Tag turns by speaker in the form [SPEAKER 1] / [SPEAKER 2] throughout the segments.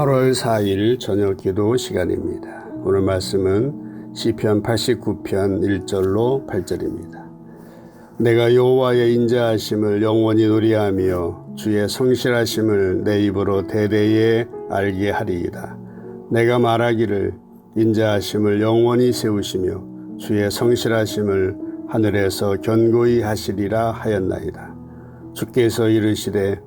[SPEAKER 1] 8월 4일 저녁 기도 시간입니다. 오늘 말씀은 시편 89편 1절로 8절입니다. 내가 여호와의 인자하심을 영원히 노리하며 주의 성실하심을 내 입으로 대대에 알게 하리이다. 내가 말하기를 인자하심을 영원히 세우시며 주의 성실하심을 하늘에서 견고히 하시리라 하였나이다. 주께서 이르시되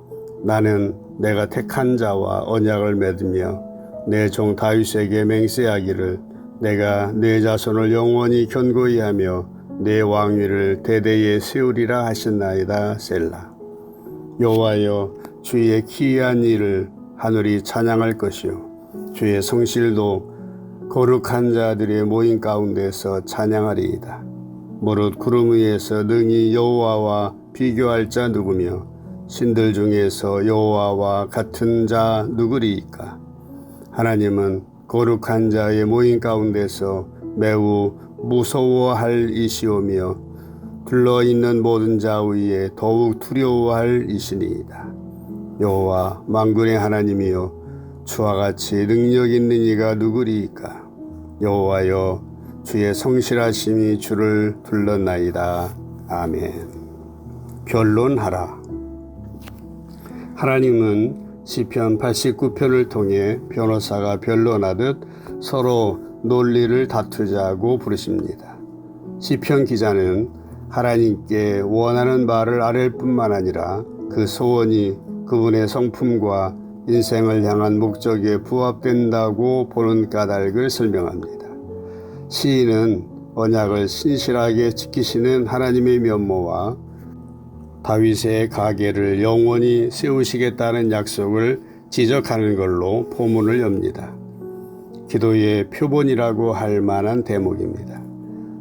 [SPEAKER 1] 나는 내가 택한 자와 언약을 맺으며 내 종 다윗에게 맹세하기를 내가 내 자손을 영원히 견고히 하며 내 왕위를 대대에 세우리라 하셨나이다 셀라. 여호와여 주의 기이한 일을 하늘이 찬양할 것이요. 주의 성실도 거룩한 자들의 모임 가운데서 찬양하리이다. 무릇 구름 위에서 능히 여호와와 비교할 자 누구며 신들 중에서 여호와와 같은 자 누구리이까? 하나님은 거룩한 자의 모임 가운데서 매우 무서워할 이시오며 둘러 있는 모든 자 위에 더욱 두려워할 이시니이다. 여호와 만군의 하나님이여 주와 같이 능력 있는 이가 누구리이까? 여호와여 주의 성실하심이 주를 둘렀나이다. 아멘. 결론하라 하나님은 시편 89편을 통해 변호사가 변론하듯 서로 논리를 다투자고 부르십니다. 시편 기자는 하나님께 원하는 말을 아랠 뿐만 아니라 그 소원이 그분의 성품과 인생을 향한 목적에 부합된다고 보는 까닭을 설명합니다. 시인은 언약을 신실하게 지키시는 하나님의 면모와 다윗의 가계를 영원히 세우시겠다는 약속을 지적하는 걸로 포문을 엽니다. 기도의 표본이라고 할 만한 대목입니다.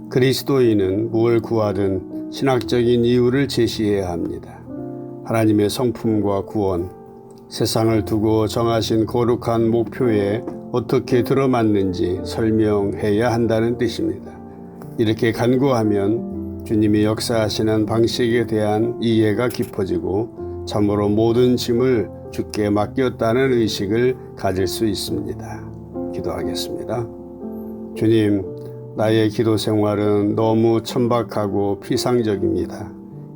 [SPEAKER 1] 그리스도인은 무엇을 구하든 신학적인 이유를 제시해야 합니다. 하나님의 성품과 구원, 세상을 두고 정하신 거룩한 목표에 어떻게 들어맞는지 설명해야 한다는 뜻입니다. 이렇게 간구하면 주님이 역사하시는 방식에 대한 이해가 깊어지고 참으로 모든 짐을 주께 맡겼다는 의식을 가질 수 있습니다. 기도하겠습니다. 주님, 나의 기도 생활은 너무 천박하고 피상적입니다.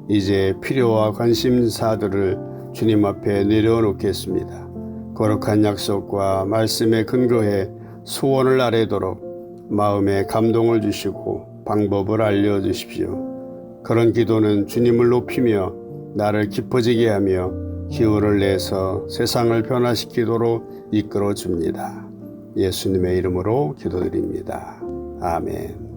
[SPEAKER 1] 이제 필요와 관심사들을 주님 앞에 내려놓겠습니다. 거룩한 약속과 말씀에 근거해 소원을 아뢰도록 마음에 감동을 주시고 방법을 알려주십시오. 그런 기도는 주님을 높이며 나를 기뻐지게 하며 기호를 내서 세상을 변화시키도록 이끌어 줍니다. 예수님의 이름으로 기도드립니다. 아멘.